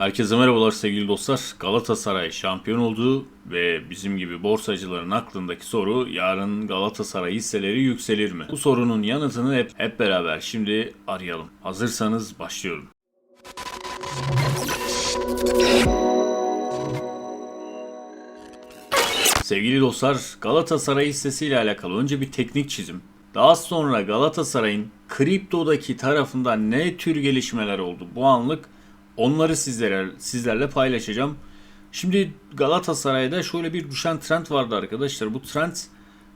Herkese merhabalar sevgili dostlar. Galatasaray şampiyon oldu ve bizim gibi borsacıların aklındaki soru yarın Galatasaray hisseleri yükselir mi? Bu sorunun yanıtını hep, hep beraber şimdi arayalım. Hazırsanız başlıyorum. Sevgili dostlar, Galatasaray hissesiyle alakalı önce bir teknik çizim. Daha sonra Galatasaray'ın kriptodaki tarafından ne tür gelişmeler oldu bu anlık onları sizlere sizlerle paylaşacağım. Şimdi Galatasaray'da şöyle bir düşen trend vardı arkadaşlar. Bu trend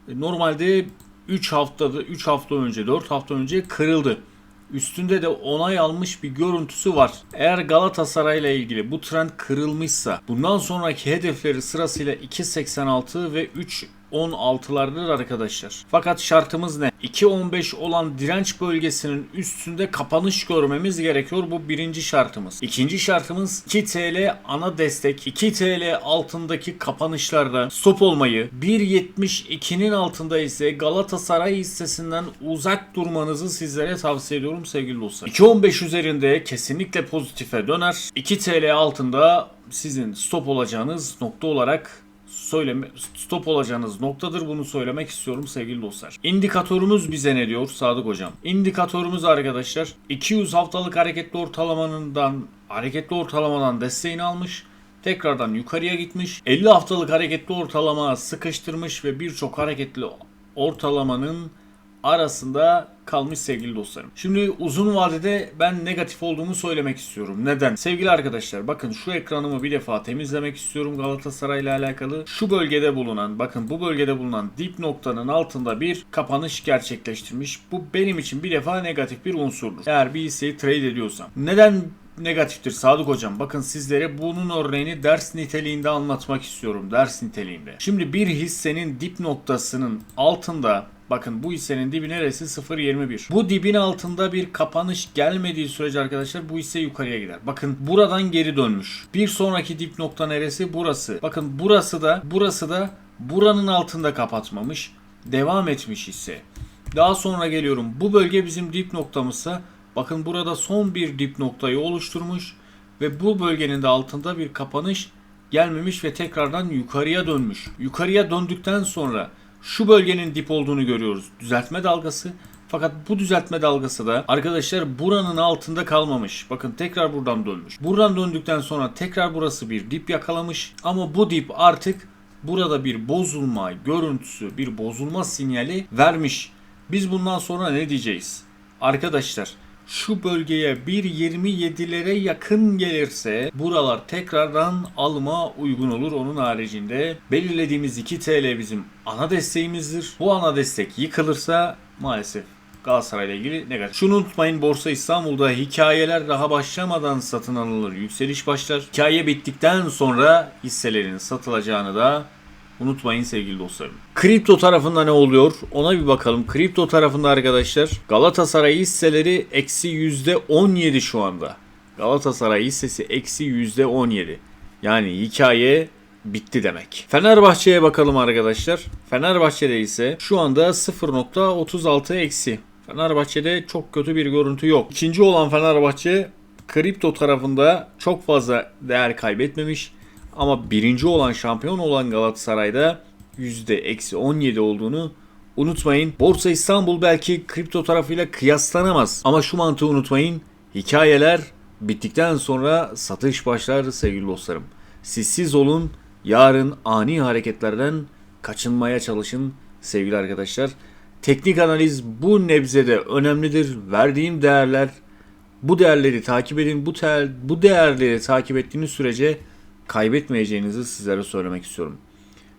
e, normalde 3 haftada 3 hafta önce 4 hafta önce kırıldı. Üstünde de onay almış bir görüntüsü var. Eğer Galatasaray ile ilgili bu trend kırılmışsa bundan sonraki hedefleri sırasıyla 2.86 ve 3.16'lardır arkadaşlar. Fakat şartımız ne? 2.15 olan direnç bölgesinin üstünde kapanış görmemiz gerekiyor. Bu birinci şartımız. İkinci şartımız 2 TL ana destek. 2 TL altındaki kapanışlarda stop olmayı 1.72'nin altında ise Galatasaray hissesinden uzak durmanızı sizlere tavsiye ediyorum sevgili dostlar. 2.15 üzerinde kesinlikle pozitife döner. 2 TL altında sizin stop olacağınız nokta olarak söyleme stop olacağınız noktadır bunu söylemek istiyorum sevgili dostlar. İndikatörümüz bize ne diyor Sadık hocam? İndikatörümüz arkadaşlar 200 haftalık hareketli ortalamanından hareketli ortalamadan desteğini almış. Tekrardan yukarıya gitmiş. 50 haftalık hareketli ortalama sıkıştırmış ve birçok hareketli ortalamanın arasında kalmış sevgili dostlarım. Şimdi uzun vadede ben negatif olduğumu söylemek istiyorum. Neden? Sevgili arkadaşlar bakın şu ekranımı bir defa temizlemek istiyorum Galatasaray ile alakalı. Şu bölgede bulunan bakın bu bölgede bulunan dip noktanın altında bir kapanış gerçekleştirmiş. Bu benim için bir defa negatif bir unsurdur. Eğer bir hisseyi trade ediyorsam. Neden negatiftir Sadık Hocam. Bakın sizlere bunun örneğini ders niteliğinde anlatmak istiyorum. Ders niteliğinde. Şimdi bir hissenin dip noktasının altında Bakın bu hissenin dibi neresi? 0.21. Bu dibin altında bir kapanış gelmediği sürece arkadaşlar bu hisse yukarıya gider. Bakın buradan geri dönmüş. Bir sonraki dip nokta neresi? Burası. Bakın burası da burası da buranın altında kapatmamış. Devam etmiş hisse. Daha sonra geliyorum. Bu bölge bizim dip noktamızsa bakın burada son bir dip noktayı oluşturmuş ve bu bölgenin de altında bir kapanış gelmemiş ve tekrardan yukarıya dönmüş. Yukarıya döndükten sonra şu bölgenin dip olduğunu görüyoruz. Düzeltme dalgası. Fakat bu düzeltme dalgası da arkadaşlar buranın altında kalmamış. Bakın tekrar buradan dönmüş. Buradan döndükten sonra tekrar burası bir dip yakalamış. Ama bu dip artık burada bir bozulma görüntüsü, bir bozulma sinyali vermiş. Biz bundan sonra ne diyeceğiz? Arkadaşlar şu bölgeye 1.27'lere yakın gelirse buralar tekrardan alma uygun olur. Onun haricinde belirlediğimiz 2 TL bizim ana desteğimizdir. Bu ana destek yıkılırsa maalesef Galatasaray ile ilgili negatif. Şunu unutmayın Borsa İstanbul'da hikayeler daha başlamadan satın alınır. Yükseliş başlar. Hikaye bittikten sonra hisselerin satılacağını da Unutmayın sevgili dostlarım. Kripto tarafında ne oluyor? Ona bir bakalım. Kripto tarafında arkadaşlar Galatasaray hisseleri eksi %17 şu anda. Galatasaray hissesi eksi %17. Yani hikaye bitti demek. Fenerbahçe'ye bakalım arkadaşlar. Fenerbahçe'de ise şu anda 0.36 eksi. Fenerbahçe'de çok kötü bir görüntü yok. İkinci olan Fenerbahçe kripto tarafında çok fazla değer kaybetmemiş. Ama birinci olan şampiyon olan Galatasaray'da %-17 olduğunu unutmayın. Borsa İstanbul belki kripto tarafıyla kıyaslanamaz. Ama şu mantığı unutmayın. Hikayeler bittikten sonra satış başlar sevgili dostlarım. Siz olun. Yarın ani hareketlerden kaçınmaya çalışın sevgili arkadaşlar. Teknik analiz bu nebzede önemlidir. Verdiğim değerler bu değerleri takip edin. Bu, tel, bu değerleri takip ettiğiniz sürece kaybetmeyeceğinizi sizlere söylemek istiyorum.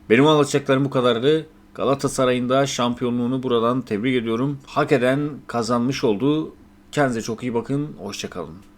Benim anlatacaklarım bu kadardı. Galatasaray'ın da şampiyonluğunu buradan tebrik ediyorum. Hak eden kazanmış oldu. Kendinize çok iyi bakın. Hoşçakalın.